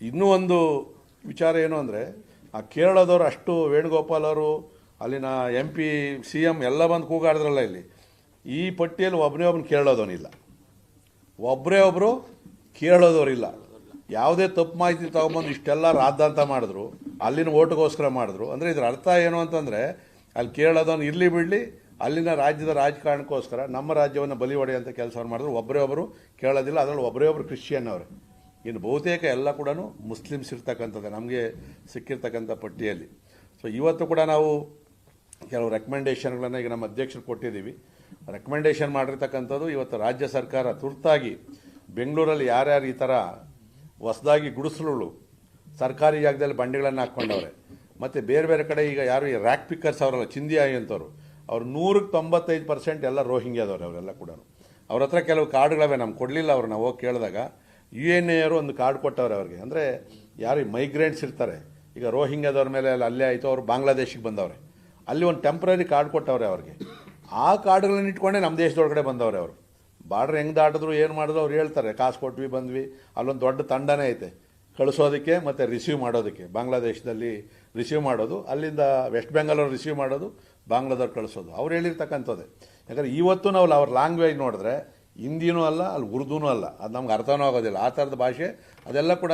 ಇನ್ನೂ ಒಂದು ವಿಚಾರ ಏನು ಅಂದರೆ, ಆ ಕೇರಳದವರು ಅಷ್ಟು ವೇಣುಗೋಪಾಲ್ ಅವರು, ಅಲ್ಲಿನ ಎಂ ಪಿ ಸಿ ಎಂ ಎಲ್ಲ ಬಂದು ಕೂಗಾಡಿದ್ರಲ್ಲ ಇಲ್ಲಿ. ಈ ಪಟ್ಟಿಯಲ್ಲಿ ಒಬ್ಬನೇ ಒಬ್ಬನು ಕೇರಳದವನಿಲ್ಲ ಒಬ್ಬರೇ ಒಬ್ಬರು ಕೇಳೋದವರಿಲ್ಲ ಯಾವುದೇ ತಪ್ಪು ಮಾಹಿತಿ ತಗೊಂಬಂದು ಇಷ್ಟೆಲ್ಲ ರಾದ್ದಾಂತ ಮಾಡಿದ್ರು, ಅಲ್ಲಿನ ಓಟ್ಗೋಸ್ಕರ ಮಾಡಿದ್ರು. ಅಂದರೆ ಇದ್ರ ಅರ್ಥ ಏನು ಅಂತಂದರೆ, ಅಲ್ಲಿ ಕೇರಳದವನು ಇರಲಿ ಬಿಡಲಿ, ಅಲ್ಲಿನ ರಾಜ್ಯದ ರಾಜಕಾರಣಕ್ಕೋಸ್ಕರ ನಮ್ಮ ರಾಜ್ಯವನ್ನು ಬಲಿ ಹೊಡೆಯುವಂಥ ಕೆಲಸವನ್ನು ಮಾಡಿದ್ರು. ಒಬ್ಬರೇ ಒಬ್ಬರು ಕೇಳೋದಿಲ್ಲ ಅದರಲ್ಲಿ ಒಬ್ಬರೇ ಒಬ್ಬರು ಕ್ರಿಶ್ಚಿಯನ್ ಅವರೇ. ಇನ್ನು ಬಹುತೇಕ ಎಲ್ಲ ಕೂಡ ಮುಸ್ಲಿಮ್ಸ್ ಇರ್ತಕ್ಕಂಥದ್ದು, ನಮಗೆ ಸಿಕ್ಕಿರ್ತಕ್ಕಂಥ ಪಟ್ಟಿಯಲ್ಲಿ. ಸೊ ಇವತ್ತು ಕೂಡ ನಾವು ಕೆಲವು ರೆಕಮೆಂಡೇಷನ್ಗಳನ್ನು ಈಗ ನಮ್ಮ ಅಧ್ಯಕ್ಷರು ಕೊಟ್ಟಿದ್ದೀವಿ. ರೆಕಮೆಂಡೇಷನ್ ಮಾಡಿರ್ತಕ್ಕಂಥದ್ದು ಇವತ್ತು ರಾಜ್ಯ ಸರ್ಕಾರ ತುರ್ತಾಗಿ ಬೆಂಗಳೂರಲ್ಲಿ ಯಾರ್ಯಾರು ಈ ಥರ ಹೊಸದಾಗಿ ಗುಡಿಸಲುಗಳು ಸರ್ಕಾರಿ ಜಾಗದಲ್ಲಿ ಬಂಡಿಗಳನ್ನು ಹಾಕ್ಕೊಂಡವ್ರೆ, ಮತ್ತು ಬೇರೆ ಬೇರೆ ಕಡೆ ಈಗ ಯಾರು ಈ ರ್ಯಾಕ್ ಪಿಕ್ಕರ್ಸ್ ಅವರಲ್ಲ ಚಿಂದಿಯಾಯಿ ಅಂತವ್ರು, ಅವ್ರು ನೂರಕ್ಕೆ ತೊಂಬತ್ತೈದು ಪರ್ಸೆಂಟ್ ಎಲ್ಲ ರೋಹಿಂಗ್ಯಾದವ್ರು ಅವರೆಲ್ಲ ಕೂಡ ಅವ್ರ ಹತ್ರ ಕೆಲವು ಕಾರ್ಡ್ಗಳವೆ, ನಮ್ಗೆ ಕೊಡಲಿಲ್ಲ ಅವ್ರು, ನಾವು ಹೋಗಿ ಕೇಳಿದಾಗ. ಯು ಎನ್ ಎರು ಒಂದು ಕಾರ್ಡ್ ಕೊಟ್ಟವ್ರೆ ಅವ್ರಿಗೆ. ಅಂದರೆ ಯಾರು ಮೈಗ್ರೆಂಟ್ಸ್ ಇರ್ತಾರೆ. ಈಗ ರೋಹಿಂಗ್ಯಾದವ್ರ ಮೇಲೆ ಅಲ್ಲಿ ಅಲ್ಲೇ ಆಯಿತು, ಅವರು ಬಾಂಗ್ಲಾದೇಶಿಗೆ ಬಂದವ್ರೆ. ಅಲ್ಲಿ ಒಂದು ಟೆಂಪ್ರರಿ ಕಾರ್ಡ್ ಕೊಟ್ಟವ್ರೆ ಅವ್ರಿಗೆ. ಆ ಕಾರ್ಡ್ಗಳನ್ನ ಇಟ್ಕೊಂಡೆ ನಮ್ಮ ದೇಶದೊಳಗಡೆ ಬಂದವ್ರೆ ಅವರು. ಬಾರ್ಡ್ರ್ ಹೆಂಗೆ ದಾಟಿದ್ರು, ಏನು ಮಾಡಿದ್ರು ಅವ್ರು ಹೇಳ್ತಾರೆ. ಕಾಸು ಕೊಟ್ವಿ, ಬಂದ್ವಿ. ಅಲ್ಲೊಂದು ದೊಡ್ಡ ತಂಡನೇ ಐತೆ. ಕಳಿಸೋದಕ್ಕೆ ಮತ್ತು ರಿಸೀವ್ ಮಾಡೋದಕ್ಕೆ. ಬಾಂಗ್ಲಾದೇಶದಲ್ಲಿ ರಿಸೀವ್ ಮಾಡೋದು, ಅಲ್ಲಿಂದ ವೆಸ್ಟ್ ಬೆಂಗಾಲವ್ರು ರಿಸೀವ್ ಮಾಡೋದು, ಬಾಂಗ್ಲಾದವ್ರು ಕಳಿಸೋದು. ಅವ್ರು ಹೇಳಿರ್ತಕ್ಕಂಥದ್ದೇ. ಯಾಕಂದರೆ ಇವತ್ತು ನಾವು ಅವ್ರ ಲ್ಯಾಂಗ್ವೇಜ್ ನೋಡಿದ್ರೆ ಹಿಂದಿನೂ ಅಲ್ಲ, ಅಲ್ಲಿ ಉರ್ದುನೂ ಅಲ್ಲ. ಅದು ನಮ್ಗೆ ಅರ್ಥನೂ ಆಗೋದಿಲ್ಲ. ಆ ಥರದ ಭಾಷೆ, ಅದೆಲ್ಲ ಕೂಡ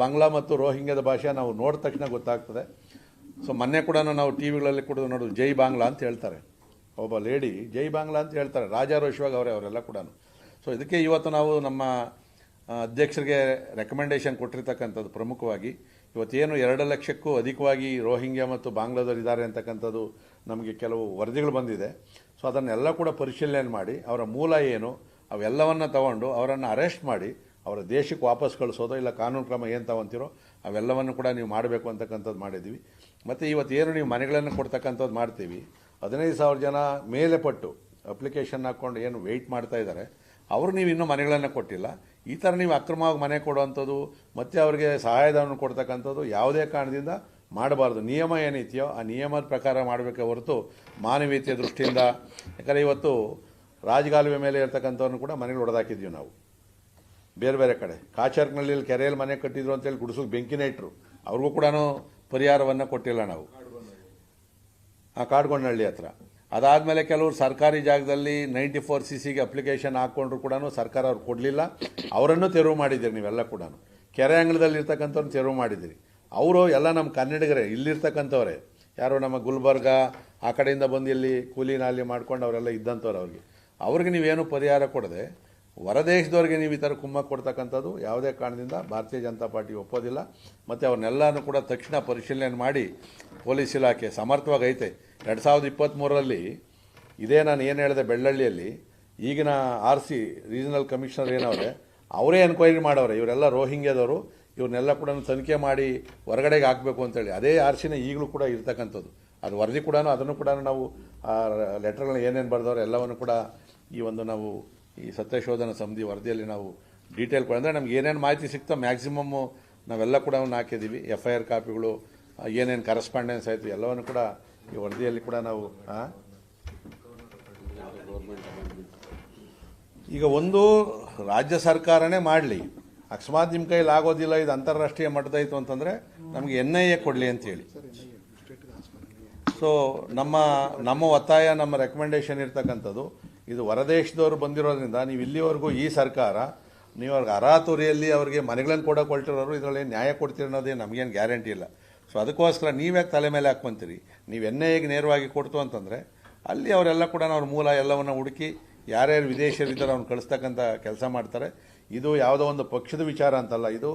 ಬಾಂಗ್ಲಾ ಮತ್ತು ರೋಹಿಂಗ್ಯದ ಭಾಷೆ ನಾವು ನೋಡಿದ ತಕ್ಷಣ ಗೊತ್ತಾಗ್ತದೆ. ಸೊ, ಮೊನ್ನೆ ಕೂಡ ನಾವು ಟಿ ವಿಗಳಲ್ಲಿ ಕೂಡ ನೋಡೋದು ಜೈ ಬಾಂಗ್ಲಾ ಅಂತ ಹೇಳ್ತಾರೆ. ಒಬ್ಬ ಲೇಡಿ ಜೈ ಬಾಂಗ್ಲಾ ಅಂತ ಹೇಳ್ತಾರೆ. ರಾಜಾರೋಷವಾಗಿ ಅವರೇ, ಅವರೆಲ್ಲ ಕೂಡ ಸೊ, ಇದಕ್ಕೆ ಇವತ್ತು ನಾವು ನಮ್ಮ ಅಧ್ಯಕ್ಷರಿಗೆ ರೆಕಮೆಂಡೇಷನ್ ಕೊಟ್ಟಿರ್ತಕ್ಕಂಥದ್ದು ಪ್ರಮುಖವಾಗಿ. ಇವತ್ತೇನು ಎರಡು ಲಕ್ಷಕ್ಕೂ ಅಧಿಕವಾಗಿ ರೋಹಿಂಗ್ಯಾ ಮತ್ತು ಬಾಂಗ್ಲಾದವರು ಇದ್ದಾರೆ ಅಂತಕ್ಕಂಥದ್ದು ನಮಗೆ ಕೆಲವು ವರದಿಗಳು ಬಂದಿದೆ. ಸೊ ಅದನ್ನೆಲ್ಲ ಕೂಡ ಪರಿಶೀಲನೆ ಮಾಡಿ, ಅವರ ಮೂಲ ಏನು, ಅವೆಲ್ಲವನ್ನು ತಗೊಂಡು ಅವರನ್ನು ಅರೆಸ್ಟ್ ಮಾಡಿ, ಅವರ ದೇಶಕ್ಕೆ ವಾಪಸ್ ಕಳಿಸೋದು ಇಲ್ಲ ಕಾನೂನು ಕ್ರಮ ಏನು ತಗೊಂತೀರೋ, ಅವೆಲ್ಲವನ್ನು ಕೂಡ ನೀವು ಮಾಡಬೇಕು ಅಂತಕ್ಕಂಥದ್ದು ಮಾಡಿದ್ದೀವಿ. ಮತ್ತು ಇವತ್ತು ಏನು ನೀವು ಮನೆಗಳನ್ನು ಕೊಡ್ತಕ್ಕಂಥದ್ದು ಮಾಡ್ತೀವಿ, ಹದಿನೈದು ಸಾವಿರ ಜನ ಮೇಲೆ ಪಟ್ಟು ಅಪ್ಲಿಕೇಶನ್ ಹಾಕ್ಕೊಂಡು ಏನು ವೆಯ್ಟ್ ಮಾಡ್ತಾ ಇದ್ದಾರೆ, ಅವರು ನೀವು ಇನ್ನೂ ಮನೆಗಳನ್ನು ಕೊಟ್ಟಿಲ್ಲ, ಈ ಥರ ನೀವು ಅಕ್ರಮವಾಗಿ ಮನೆ ಕೊಡುವಂಥದ್ದು ಮತ್ತು ಅವರಿಗೆ ಸಹಾಯಧನ ಕೊಡ್ತಕ್ಕಂಥದ್ದು ಯಾವುದೇ ಕಾರಣದಿಂದ ಮಾಡಬಾರ್ದು. ನಿಯಮ ಏನೈತೆಯೋ ಆ ನಿಯಮದ ಪ್ರಕಾರ ಮಾಡಬೇಕೆ ಹೊರತು ಮಾನವೀಯತೆಯ ದೃಷ್ಟಿಯಿಂದ, ಯಾಕಂದರೆ ಇವತ್ತು ರಾಜಗಾಲುವೆ ಮೇಲೆ ಇರ್ತಕ್ಕಂಥವ್ರನ್ನ ಕೂಡ ಮನೆಗಳು ಹೊಡೆದಾಕಿದ್ದೀವಿ ನಾವು. ಬೇರೆ ಬೇರೆ ಕಡೆ. ಕಾಚರ್ನಲ್ಲಿ ಕೆರೆಯಲ್ಲಿ ಮನೆ ಕಟ್ಟಿದ್ರು ಅಂತೇಳಿ ಗುಡಿಸೋಕೆ ಬೆಂಕಿನೇ ಇಟ್ಟರು ಅವ್ರಿಗೂ ಕೂಡ ಪರಿಹಾರವನ್ನು ಕೊಟ್ಟಿಲ್ಲ ನಾವು. ಆ ಕಾಡ್ಗೊಂಡಹಳ್ಳಿ ಹತ್ರ. ಅದಾದಮೇಲೆ ಕೆಲವರು ಸರ್ಕಾರಿ ಜಾಗದಲ್ಲಿ ನೈಂಟಿ ಫೋರ್ ಸಿ ಸಿಗೆ ಅಪ್ಲಿಕೇಶನ್ ಹಾಕ್ಕೊಂಡ್ರು ಕೂಡ ಸರ್ಕಾರ ಅವ್ರು ಕೊಡಲಿಲ್ಲ. ಅವರನ್ನು ತೆರವು ಮಾಡಿದ್ದೀರಿ ನೀವೆಲ್ಲ ಕೂಡ ಕೆರೆ ಅಂಗಳದಲ್ಲಿ ಇರ್ತಕ್ಕಂಥವ್ರನ್ನ ತೆರವು ಮಾಡಿದ್ದೀರಿ. ಅವರು ಎಲ್ಲ ನಮ್ಮ ಕನ್ನಡಿಗರೇ, ಇಲ್ಲಿರ್ತಕ್ಕಂಥವ್ರೆ. ಯಾರೋ ನಮ್ಮ ಗುಲ್ಬರ್ಗ, ಆ ಕಡೆಯಿಂದ ಬಂದು ಇಲ್ಲಿ ಕೂಲಿ ನಾಲಿ ಮಾಡ್ಕೊಂಡು ಅವರೆಲ್ಲ ಇದ್ದಂಥವ್ರು ಅವ್ರಿಗೆ. ಅವ್ರಿಗೆ ನೀವೇನು ಪರಿಹಾರ ಕೊಡದೆ, ಹೊರದೇಶದವ್ರಿಗೆ ನೀವು ಈ ಥರ ಕುಮ್ಮ ಕೊಡ್ತಕ್ಕಂಥದ್ದು ಯಾವುದೇ ಕಾರಣದಿಂದ ಭಾರತೀಯ ಜನತಾ ಪಾರ್ಟಿ ಒಪ್ಪೋದಿಲ್ಲ. ಮತ್ತು ಅವ್ರನ್ನೆಲ್ಲನೂ ಕೂಡ ತಕ್ಷಣ ಪರಿಶೀಲನೆ ಮಾಡಿ ಪೊಲೀಸ್ ಇಲಾಖೆ ಸಮರ್ಥವಾಗಿ ಐತೆ. ಎರಡು ಸಾವಿರದ ಇಪ್ಪತ್ತ್ಮೂರರಲ್ಲಿ ಇದೇ ನಾನು ಏನು ಹೇಳಿದೆ ಬೆಳ್ಳಳ್ಳಿಯಲ್ಲಿ, ಈಗಿನ ಆರ್ ಸಿ ರೀಜನಲ್ ಕಮಿಷನರ್ ಏನವ್ರೆ, ಅವರೇ ಎನ್ಕ್ವೈರಿ ಮಾಡವ್ರೆ. ಇವರೆಲ್ಲ ರೋಹಿಂಗ್ಯದವರು ಇವ್ರನ್ನೆಲ್ಲ ಕೂಡ ತನಿಖೆ ಮಾಡಿ ಹೊರಗಡೆಗೆ ಹಾಕಬೇಕು ಅಂತೇಳಿ. ಅದೇ ಆರ್ ಸಿನ ಈಗಲೂ ಕೂಡ ಇರ್ತಕ್ಕಂಥದ್ದು. ಅದು ವರದಿ ಕೂಡ ಅದನ್ನು ಕೂಡ ನಾವು ಆ ಲೆಟರ್ಗಳನ್ನ ಏನೇನು ಬರೆದವ್ರು ಎಲ್ಲವನ್ನು ಕೂಡ ಈ ಒಂದು ನಾವು ಈ ಸತ್ಯಶೋಧನ ಸಮಿತಿ ವರದಿಯಲ್ಲಿ ನಾವು ಡೀಟೇಲ್ ಕೊಡ ಅಂದರೆ ನಮ್ಗೆ ಏನೇನು ಮಾಹಿತಿ ಸಿಗ್ತೋ ಮ್ಯಾಕ್ಸಿಮಮ್ಮು ನಾವೆಲ್ಲ ಕೂಡ ಅವನ್ನ ಹಾಕಿದ್ದೀವಿ ಎಫ್ ಐ ಆರ್ ಕಾಪಿಗಳು, ಏನೇನು ಕರೆಸ್ಪಾಂಡೆನ್ಸ್ ಆಯಿತು ಎಲ್ಲವನ್ನು ಕೂಡ ಈ ವರದಿಯಲ್ಲಿ ಕೂಡ ನಾವು? ಈಗ ಒಂದು ರಾಜ್ಯ ಸರ್ಕಾರನೇ ಮಾಡಲಿ. ಅಕಸ್ಮಾತ್ ನಿಮ್ಮ ಕೈಲಿ ಆಗೋದಿಲ್ಲ, ಇದು ಅಂತಾರಾಷ್ಟ್ರೀಯ ಮಟ್ಟದಾಯಿತು ಅಂತಂದರೆ ನಮಗೆ ಎನ್ ಐ ಎ ಕೊಡಲಿ ಅಂತೇಳಿ ಸೊ ನಮ್ಮ ನಮ್ಮ ಒತ್ತಾಯ, ನಮ್ಮ ರೆಕಮೆಂಡೇಶನ್ ಇರ್ತಕ್ಕಂಥದ್ದು, ಇದು ಹೊರದೇಶದವರು ಬಂದಿರೋದ್ರಿಂದ ನೀವು ಇಲ್ಲಿವರೆಗೂ ಈ ಸರ್ಕಾರ, ನೀವು ಅವ್ರಿಗೆ ಅರಾತುರಿಯಲ್ಲಿ ಅವರಿಗೆ ಮನೆಗಳನ್ನು ಕೂಡ ಕೊಟ್ಟಿರೋರು, ಇದರಲ್ಲಿ ನ್ಯಾಯ ಕೊಡ್ತೀರಿ ಅನ್ನೋದೇ ನಮಗೇನು ಗ್ಯಾರಂಟಿ ಇಲ್ಲ. ಸೊ ಅದಕ್ಕೋಸ್ಕರ ನೀವ್ಯಾಕೆ ತಲೆ ಮೇಲೆ ಹಾಕ್ಕೊಂತೀರಿ? ನೀವು ಎನ್ ಐಗೆ ನೇರವಾಗಿ ಕೊಡ್ತು ಅಂತಂದರೆ, ಅಲ್ಲಿ ಅವರೆಲ್ಲ ಕೂಡ ಅವ್ರ ಮೂಲ ಎಲ್ಲವನ್ನು ಹುಡುಕಿ, ಯಾರ್ಯಾರು ವಿದೇಶಿಯರಿದ್ದಾರೆ ಅವ್ನು ಕಳಿಸ್ತಕ್ಕಂಥ ಕೆಲಸ ಮಾಡ್ತಾರೆ. ಇದು ಯಾವುದೋ ಒಂದು ಪಕ್ಷದ ವಿಚಾರ ಅಂತಲ್ಲ, ಇದು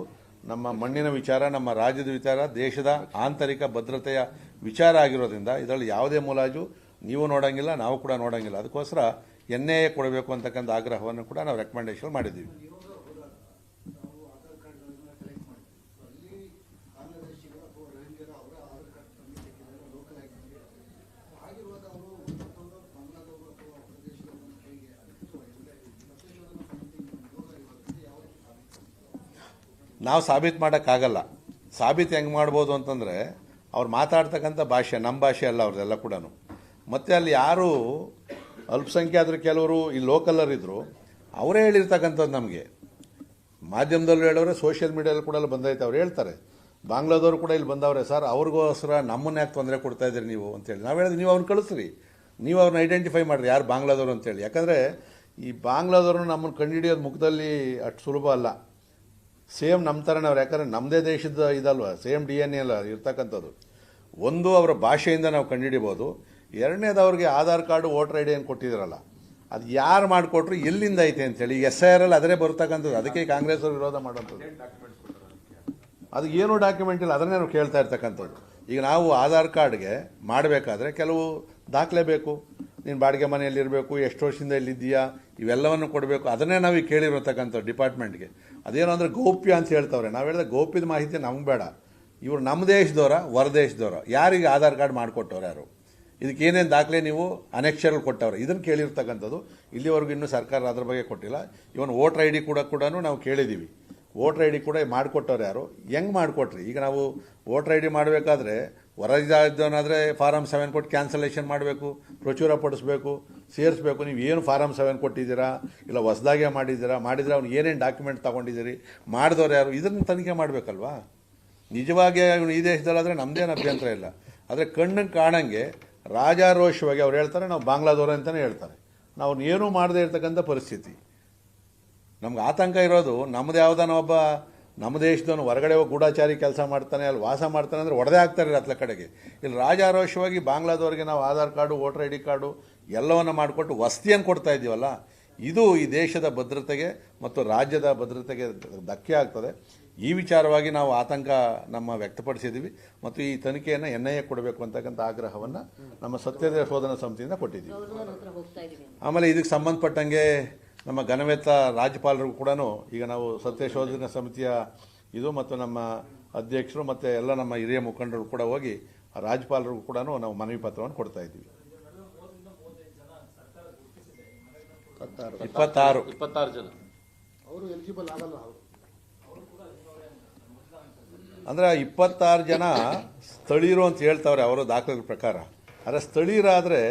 ನಮ್ಮ ಮಣ್ಣಿನ ವಿಚಾರ, ನಮ್ಮ ರಾಜ್ಯದ ವಿಚಾರ, ದೇಶದ ಆಂತರಿಕ ಭದ್ರತೆಯ ವಿಚಾರ ಆಗಿರೋದ್ರಿಂದ ಇದರಲ್ಲಿ ಯಾವುದೇ ಮುಲಾಜು ನೀವು ನೋಡೋಂಗಿಲ್ಲ, ನಾವು ಕೂಡ ನೋಡೋಂಗಿಲ್ಲ. ಅದಕ್ಕೋಸ್ಕರ ಎನ್ ಕೊಡಬೇಕು ಅಂತಕ್ಕಂಥ ಆಗ್ರಹವನ್ನು ಕೂಡ ನಾವು ರೆಕಮೆಂಡೇಶನ್ ಮಾಡಿದ್ದೀವಿ. ನಾವು ಸಾಬೀತು ಮಾಡೋಕ್ಕಾಗಲ್ಲ. ಸಾಬೀತು ಹೆಂಗೆ ಮಾಡ್ಬೋದು ಅಂತಂದರೆ, ಅವ್ರು ಮಾತಾಡ್ತಕ್ಕಂಥ ಭಾಷೆ ನಮ್ಮ ಭಾಷೆ ಅಲ್ಲ ಅವ್ರದ್ದೆಲ್ಲ ಕೂಡ ಮತ್ತು ಅಲ್ಲಿ ಯಾರು ಅಲ್ಪಸಂಖ್ಯಾತರು ಕೆಲವರು, ಈ ಲೋಕಲ್ಲರ್ ಇದ್ದರು ಅವರೇ ಹೇಳಿರ್ತಕ್ಕಂಥದ್ದು ನಮಗೆ. ಮಾಧ್ಯಮದಲ್ಲೂ ಹೇಳೋರೆ ಸೋಷಿಯಲ್ ಮೀಡಿಯಲ್ಲಿ ಕೂಡ ಅಲ್ಲಿ ಬಂದೈತೆ, ಅವ್ರು ಹೇಳ್ತಾರೆ. ಬಾಂಗ್ಲಾದವರು ಕೂಡ ಇಲ್ಲಿ ಬಂದವ್ರೆ, ಸರ್, ಅವ್ರಿಗೋಸ್ಕರ ನಮ್ಮನ್ನ ಯಾಕೆ ತೊಂದರೆ ಕೊಡ್ತಾ ಇದ್ದೀರಿ ನೀವು? ಅಂತೇಳಿ ನಾವು ಹೇಳಿದ್ರೆ ನೀವು ಅವ್ರನ್ನ ಕಳಿಸ್ರಿ. ನೀವು ಅವ್ರನ್ನ ಐಡೆಂಟಿಫೈ ಮಾಡಿರಿ, ಯಾರು ಬಾಂಗ್ಲಾದವರು ಅಂತೇಳಿ ಯಾಕಂದರೆ, ಈ ಬಾಂಗ್ಲಾದವ್ರು ನಮ್ಮನ್ನು ಕಂಡುಹಿಡಿಯೋದು ಮುಖದಲ್ಲಿ ಅಷ್ಟು ಸುಲಭ ಅಲ್ಲ. ಸೇಮ್ ನಮ್ಮ ಥರನೇ ಅವ್ರು. ಯಾಕಂದರೆ ನಮ್ಮದೇ ದೇಶದ ಇದಲ್ವ? ಸೇಮ್ ಡಿ ಎನ್ ಎ ಅಲ್ಲ, ಇರ್ತಕ್ಕಂಥದ್ದು. ಒಂದು ಅವರ ಭಾಷೆಯಿಂದ ನಾವು ಕಂಡುಹಿಡಿಬೋದು. ಎರಡನೇದು ಅವ್ರಿಗೆ Aadhaar card, voter I D ಏನು ಕೊಟ್ಟಿದ್ರಲ್ಲ, ಅದು ಯಾರು ಮಾಡಿಕೊಟ್ರು ಎಲ್ಲಿಂದ ಐತೆ ಅಂತೇಳಿ ಎಸ್ ಐ ಆರ್ ಅಲ್ಲಿ ಅದರೇ ಬರ್ತಕ್ಕಂಥದ್ದು. ಅದಕ್ಕೆ ಕಾಂಗ್ರೆಸ್ ಅವರು ವಿರೋಧ ಮಾಡೋಂಥದ್ದು. ಅದು ಏನು ಡಾಕ್ಯುಮೆಂಟ್ ಇಲ್ಲ, ಅದನ್ನೇ ನಾವು ಕೇಳ್ತಾ ಇರ್ತಕ್ಕಂಥದ್ದು. ಈಗ ನಾವು ಆಧಾರ್ ಕಾರ್ಡ್ಗೆ ಮಾಡಬೇಕಾದ್ರೆ ಕೆಲವು ದಾಖಲೆ ಬೇಕು. ನೀನು ಬಾಡಿಗೆ ಮನೆಯಲ್ಲಿರಬೇಕು ಎಷ್ಟು ವರ್ಷದಿಂದ ಇಲ್ಲಿದ್ದೀಯಾ ಇವೆಲ್ಲವನ್ನು ಕೊಡಬೇಕು. ಅದನ್ನೇ ನಾವು ಕೇಳಿರತಕ್ಕಂಥ ಡಿಪಾರ್ಟ್ಮೆಂಟ್ಗೆ. ಅದೇನು ಅಂದರೆ ಗೌಪ್ಯ ಅಂತ ಹೇಳ್ತವ್ರೆ. ನಾವು ಹೇಳಿದ್ರೆ ಗೌಪ್ಯದ ಮಾಹಿತಿ ನಮ್ಗೆ ಬೇಡ. ಇವರು ನಮ್ಮ ದೇಶದವರ ಹೊರದೇಶದವರ ಯಾರಿಗೆ ಆಧಾರ್ ಕಾರ್ಡ್ ಮಾಡಿಕೊಟ್ಟವ್ರು ಯಾರು? ಇದಕ್ಕೆ ಏನೇನು ದಾಖಲೆ ನೀವು ಅನೆಕ್ಷರಲ್ಲಿ ಕೊಟ್ಟವ್ರೆ? ಇದನ್ನು ಕೇಳಿರ್ತಕ್ಕಂಥದ್ದು ಇಲ್ಲಿವರೆಗೂ ಇನ್ನೂ ಸರ್ಕಾರ ಅದ್ರ ಬಗ್ಗೆ ಕೊಟ್ಟಿಲ್ಲ. ಇವನ್ ವೋಟರ್ ಐ ಡಿ ಕೂಡ ಕೂಡ ನಾವು ಕೇಳಿದ್ದೀವಿ ವೋಟರ್ ಐ ಡಿ ಕೂಡ ಮಾಡಿಕೊಟ್ಟವ್ರು ಯಾರು? ಹೆಂಗೆ ಮಾಡಿಕೊಟ್ರಿ? ಈಗ ನಾವು ವೋಟರ್ ಐ ಡಿ ಮಾಡಬೇಕಾದ್ರೆ ಹೊರಗಿದ್ದವನಾದರೆ ಫಾರಮ್ ಸೆವೆನ್ ಕೊಟ್ಟು ಕ್ಯಾನ್ಸಲೇಷನ್ ಮಾಡಬೇಕು, ಪ್ರಚುರ ಪಡಿಸ್ಬೇಕು, ಸೇರಿಸ್ಬೇಕು. ನೀವು ಏನು ಫಾರಮ್ ಸೆವೆನ್ ಕೊಟ್ಟಿದ್ದೀರಾ, ಇಲ್ಲ ಹೊಸದಾಗೆ ಮಾಡಿದ್ದೀರಾ, ಮಾಡಿದರೆ ಅವ್ನು ಏನೇನು ಡಾಕ್ಯುಮೆಂಟ್ ತೊಗೊಂಡಿದ್ದೀರಿ, ಮಾಡಿದವ್ರು ಯಾರು, ಇದನ್ನು ತನಿಖೆ ಮಾಡಬೇಕಲ್ವಾ? ನಿಜವಾಗಿ ಇವನು ಈ ದೇಶದಲ್ಲಾದರೆ ನಮ್ಮದೇನು ಅಭ್ಯಂತರ ಇಲ್ಲ. ಆದರೆ ಕಣ್ಣಿಗೆ ಕಾಣಂಗೆ ರಾಜಾರೋಷವಾಗಿ ಅವ್ರು ಹೇಳ್ತಾರೆ, ನಾವು ಬಾಂಗ್ಲಾದವರು ಅಂತಲೇ ಹೇಳ್ತಾರೆ. ನಾವು ಏನೂ ಮಾಡದೇ ಇರ್ತಕ್ಕಂಥ ಪರಿಸ್ಥಿತಿ. ನಮ್ಗೆ ಆತಂಕ ಇರೋದು ನಮ್ದು ಯಾವ್ದಾನ ಒಬ್ಬ ನಮ್ಮ ದೇಶದವನು ಹೊರಗಡೆ ಹೋಗಿ ಗೂಢಾಚಾರಿ ಕೆಲಸ ಮಾಡ್ತಾನೆ ಅಲ್ಲಿ ವಾಸ ಮಾಡ್ತಾನೆ ಅಂದರೆ ಒಡೆದೇ ಆಗ್ತಾರೆ ಅತ್ಲ ಕಡೆಗೆ. ಇಲ್ಲಿ ರಾಜಾರೋಷವಾಗಿ ಬಾಂಗ್ಲಾದವ್ರಿಗೆ ನಾವು Aadhaar card voter I D card ಎಲ್ಲವನ್ನು ಮಾಡಿಕೊಟ್ಟು ವಸತಿಯನ್ನು ಕೊಡ್ತಾ ಇದ್ದೀವಲ್ಲ ಇದು ಈ ದೇಶದ ಭದ್ರತೆಗೆ ಮತ್ತು ರಾಜ್ಯದ ಭದ್ರತೆಗೆ ಧಕ್ಕೆ ಆಗ್ತದೆ. ಈ ವಿಚಾರವಾಗಿ ನಾವು ಆತಂಕ ನಮ್ಮ ವ್ಯಕ್ತಪಡಿಸಿದ್ದೀವಿ ಮತ್ತು ಈ ತನಿಖೆಯನ್ನು ಎನ್ ಐ ಎ ಕೊಡಬೇಕು ಅಂತಕ್ಕಂಥ ಆಗ್ರಹವನ್ನು ನಮ್ಮ ಸತ್ಯದ ಶೋಧನಾ ಸಮಿತಿಯಿಂದ ಕೊಟ್ಟಿದ್ದೀವಿ. ಆಮೇಲೆ ಇದಕ್ಕೆ ಸಂಬಂಧಪಟ್ಟಂಗೆ ನಮ್ಮ ಘನವೇತ ರಾಜ್ಯಪಾಲರಿಗೂ ಕೂಡ ಈಗ ನಾವು ಸತ್ಯ ಶೋಧನಾ ಸಮಿತಿಯ ಇದು ಮತ್ತು ನಮ್ಮ ಅಧ್ಯಕ್ಷರು ಮತ್ತು ಎಲ್ಲ ನಮ್ಮ ಹಿರಿಯ ಮುಖಂಡರು ಕೂಡ ಹೋಗಿ ಆ ರಾಜ್ಯಪಾಲರಿಗೂ ಕೂಡ ನಾವು ಮನವಿ ಪತ್ರವನ್ನು ಕೊಡ್ತಾ ಇದ್ದೀವಿ. ಇಪ್ಪತ್ತಾರು. ಇಪ್ಪತ್ತಾರು. ಜನ. ಅವರು ಎಲಿಜಿಬಲ್ ಆಗಲ್ಲ ಅವರು? ಅಂದರೆ ಇಪ್ಪತ್ತಾರು ಜನ ಸ್ಥಳೀಯರು ಅಂತ ಹೇಳ್ತಾವ್ರೆ ಅವರ ದಾಖಲೆಗಳ ಪ್ರಕಾರ. ಆದರೆ ಸ್ಥಳೀಯರಾದರೆ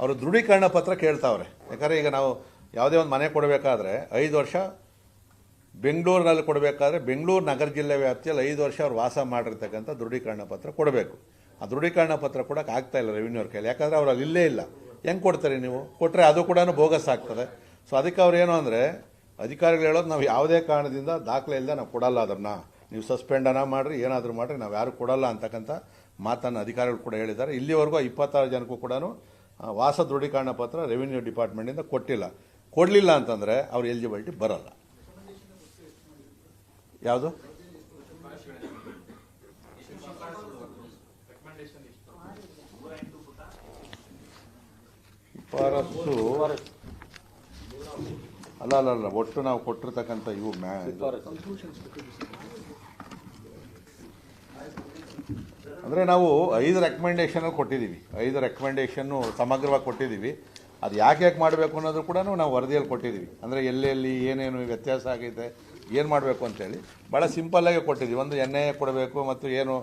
ಅವರು ದೃಢೀಕರಣ ಪತ್ರ ಕೇಳ್ತಾವ್ರೆ. ಯಾಕಂದರೆ ಈಗ ನಾವು ಯಾವುದೇ ಒಂದು ಮನೆ ಕೊಡಬೇಕಾದ್ರೆ ಐದು ವರ್ಷ ಬೆಂಗಳೂರಿನಲ್ಲಿ ಕೊಡಬೇಕಾದ್ರೆ ಬೆಂಗಳೂರು ನಗರ ಜಿಲ್ಲೆ ವ್ಯಾಪ್ತಿಯಲ್ಲಿ ಐದು ವರ್ಷ ಅವ್ರು ವಾಸ ಮಾಡಿರ್ತಕ್ಕಂಥ ದೃಢೀಕರಣ ಪತ್ರ ಕೊಡಬೇಕು. ಆ ದೃಢೀಕರಣ ಪತ್ರ ಕೊಡೋಕೆ ಆಗ್ತಾ ಇಲ್ಲ ರೆವಿನ್ಯೂ ಅವ್ರ ಕೈಲಿ. ಯಾಕಂದರೆ ಅವ್ರು ಅಲ್ಲಿ ಇಲ್ಲೇ ಇಲ್ಲ. ಹೆಂಗೆ ಕೊಡ್ತಾರೆ ನೀವು? ಕೊಟ್ಟರೆ ಅದು ಕೂಡ ಬೋಗಸ್ ಆಗ್ತದೆ. ಸೊ ಅದಕ್ಕೆ ಅವ್ರು ಏನು ಅಂದರೆ, ಅಧಿಕಾರಿಗಳು ಹೇಳೋದು ನಾವು ಯಾವುದೇ ಕಾರಣದಿಂದ ದಾಖಲೆ ಇಲ್ಲದೆ ನಾವು ಕೊಡಲ್ಲ ಅದನ್ನು. ನೀವು ಸಸ್ಪೆಂಡನ ಮಾಡಿರಿ, ಏನಾದರೂ ಮಾಡಿರಿ, ನಾವು ಯಾರು ಕೊಡಲ್ಲ ಅಂತಕ್ಕಂಥ ಮಾತನ್ನು ಅಧಿಕಾರಿಗಳು ಕೂಡ ಹೇಳಿದ್ದಾರೆ. ಇಲ್ಲಿವರೆಗೂ ಇಪ್ಪತ್ತಾರು ಜನಕ್ಕೂ ಕೂಡ ವಾಸ ದೃಢೀಕರಣ ಪತ್ರ ರೆವಿನ್ಯೂ ಡಿಪಾರ್ಟ್ಮೆಂಟಿಂದ ಕೊಟ್ಟಿಲ್ಲ. ಕೊಡಲಿಲ್ಲ ಅಂತಂದರೆ ಅವ್ರ ಎಲಿಜಿಬಿಲಿಟಿ ಬರಲ್ಲ. ಯಾವುದು? ಶಿಫಾರಸ್ಸು. ಅಲ್ಲ ಅಲ್ಲ ಅಲ್ಲ, ಒಟ್ಟು ನಾವು ಕೊಟ್ಟಿರ್ತಕ್ಕಂಥ ಇವು ಮ್ಯಾ ಅಂದರೆ ನಾವು ಐದು ರೆಕಮೆಂಡೇಶನ್ ಕೊಟ್ಟಿದ್ದೀವಿ. ಐದು ರೆಕಮೆಂಡೇಷನ್ನು ಸಮಗ್ರವಾಗಿ ಕೊಟ್ಟಿದ್ದೀವಿ. ಅದು ಯಾಕೆ ಯಾಕೆ ಮಾಡಬೇಕು ಅನ್ನೋದು ಕೂಡ ನಾವು ವರದಿಯಲ್ಲಿ ಕೊಟ್ಟಿದ್ದೀವಿ. ಅಂದರೆ ಎಲ್ಲೆಲ್ಲಿ ಏನೇನು ವ್ಯತ್ಯಾಸ ಆಗೈತೆ ಏನು ಮಾಡಬೇಕು ಅಂತೇಳಿ ಭಾಳ ಸಿಂಪಲ್ಲಾಗೆ ಕೊಟ್ಟಿದ್ದೀವಿ. ಒಂದು ಎನ್ ಕೊಡಬೇಕು ಮತ್ತು ಏನು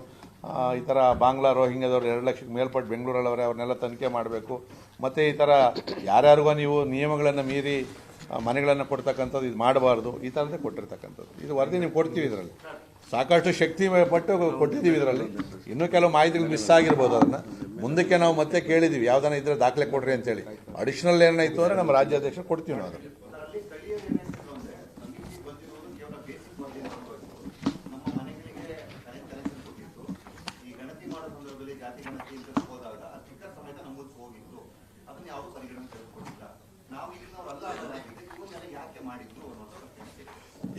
ಈ ಥರ ಬಾಂಗ್ಲಾ ರೋಹಿಂಗ್ಯದವ್ರು ಎರಡು ಲಕ್ಷಕ್ಕೆ ಮೇಲ್ಪಟ್ಟು ಬೆಂಗಳೂರಲ್ಲವರೆ ಅವ್ರನ್ನೆಲ್ಲ ತನಿಖೆ ಮಾಡಬೇಕು. ಮತ್ತು ಈ ಥರ ಯಾರ್ಯಾರಿಗೂ ನೀವು ನಿಯಮಗಳನ್ನು ಮೀರಿ ಮನೆಗಳನ್ನು ಕೊಡ್ತಕ್ಕಂಥದ್ದು ಇದು ಮಾಡಬಾರ್ದು. ಈ ಥರದ್ದೇ ಕೊಟ್ಟಿರ್ತಕ್ಕಂಥದ್ದು. ಇದು ವರದಿ ನೀವು ಕೊಡ್ತೀವಿ ಇದರಲ್ಲಿ. ಸಾಕಷ್ಟು ಶಕ್ತಿ ಪಟ್ಟು ಕೊಟ್ಟಿದ್ದೀವಿ ಇದರಲ್ಲಿ. ಇನ್ನೂ ಕೆಲವು ಮಾಹಿತಿಗಳು ಮಿಸ್ ಆಗಿರ್ಬೋದು ಅದನ್ನು. ಮುಂದಕ್ಕೆ ನಾವು ಮತ್ತೆ ಕೇಳಿದ್ದೀವಿ. ಯಾವ್ದಾನ ಇದ್ರೆ ದಾಖಲೆ ಕೊಡ್ರಿ ಅಂತೇಳಿ. ಅಡಿಷನಲ್ ಏನಾಯ್ತು ಅಂದರೆ ನಮ್ಮ ರಾಜ್ಯಾಧ್ಯಕ್ಷರು ಕೊಡ್ತೀವಿ ನಾವು ಅದನ್ನು.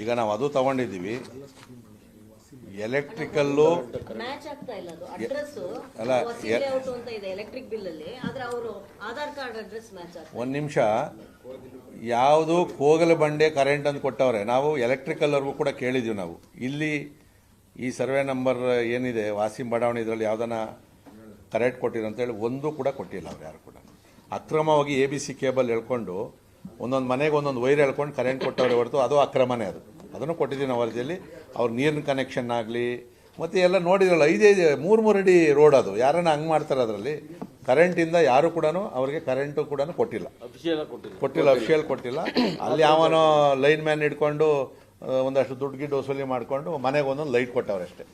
ಈಗ ನಾವು ಅದು ತಗೊಂಡಿದ್ದೀವಿ. ಎಲೆಕ್ಟ್ರಿಕಲ್ಲು ಮ್ಯಾಚ್ ಆಗ್ತಾ ಇಲ್ಲ ಅದು. ಅಡ್ರೆಸ್ ಅಲ್ಲ, ವಸಿ ಲೇಔಟ್ ಅಂತ ಇದೆ ಎಲೆಕ್ಟ್ರಿಕ್ ಬಿಲ್ ಅಲ್ಲಿ. ಆದ್ರೆ ಅವರು ಆಧಾರ್ ಕಾರ್ಡ್ ಅಡ್ರೆಸ್ ಮ್ಯಾಚ್ ಆಗ್ತಾ ಒಂದು ನಿಮಿಷ. ಯಾವುದು ಕೋಗಲ ಬಂಡೆ ಕರೆಂಟ್ ಅಂತ ಕೊಟ್ಟವ್ರೆ. ನಾವು ಎಲೆಕ್ಟ್ರಿಕಲ್ ಎಲೆಕ್ಟ್ರಿಕಲ್ವರೆಗೂ ಕೂಡ ಕೇಳಿದ್ದೀವಿ ನಾವು. ಇಲ್ಲಿ ಈ ಸರ್ವೆ ನಂಬರ್ ಏನಿದೆ ವಾಸಿಂ ಬಡಾವಣೆ ಇದರಲ್ಲಿ ಯಾವ್ದನ ಕರೆಂಟ್ ಕೊಟ್ಟಿರೋ ಅಂತೇಳಿ ಒಂದು ಕೂಡ ಕೊಟ್ಟಿಲ್ಲ ಅವ್ರು ಯಾರು ಕೂಡ. ಅಕ್ರಮವಾಗಿ ಎ ಬಿ ಸಿ ಕೇಬಲ್ ಎಳ್ಕೊಂಡು ಒಂದೊಂದು ಮನೆಗೆ ಒಂದೊಂದು ವೈರ್ ಎಳ್ಕೊಂಡು ಕರೆಂಟ್ ಕೊಟ್ಟವ್ರೆ ಹೊರತು ಅದು ಅಕ್ರಮನೇ ಅದು. ಅದನ್ನು ಕೊಟ್ಟಿದ್ದೀವಿ ನಾವು ವರದಿಯಲ್ಲಿ. ಅವ್ರ ನೀರಿನ ಕನೆಕ್ಷನ್ ಆಗಲಿ ಮತ್ತು ಎಲ್ಲ ನೋಡಿದ್ರಲ್ಲ ಐದೈದು ಮೂರು ಮೂರು ಅಡಿ ರೋಡ್ ಅದು. ಯಾರನ್ನ ಹಂಗೆ ಮಾಡ್ತಾರೆ ಅದರಲ್ಲಿ? ಕರೆಂಟಿಂದ ಯಾರು ಕೂಡ ಅವ್ರಿಗೆ ಕರೆಂಟು ಕೂಡ ಕೊಟ್ಟಿಲ್ಲ. ಕೊಟ್ಟಿಲ್ಲ. ಅಫಿಷಿಯಲ್ ಕೊಟ್ಟಿಲ್ಲ. ಅಲ್ಲಿ ಯಾವನೋ ಲೈನ್ ಮ್ಯಾನ್ ಹಿಡ್ಕೊಂಡು ಒಂದಷ್ಟು ದುಡ್ಡು ಗಿಡ್ಡು ವಸೂಲಿ ಮಾಡಿಕೊಂಡು ಮನೆಗೆ ಒಂದೊಂದು ಲೈಟ್ ಕೊಟ್ಟವ್ರೆ ಅಷ್ಟೇ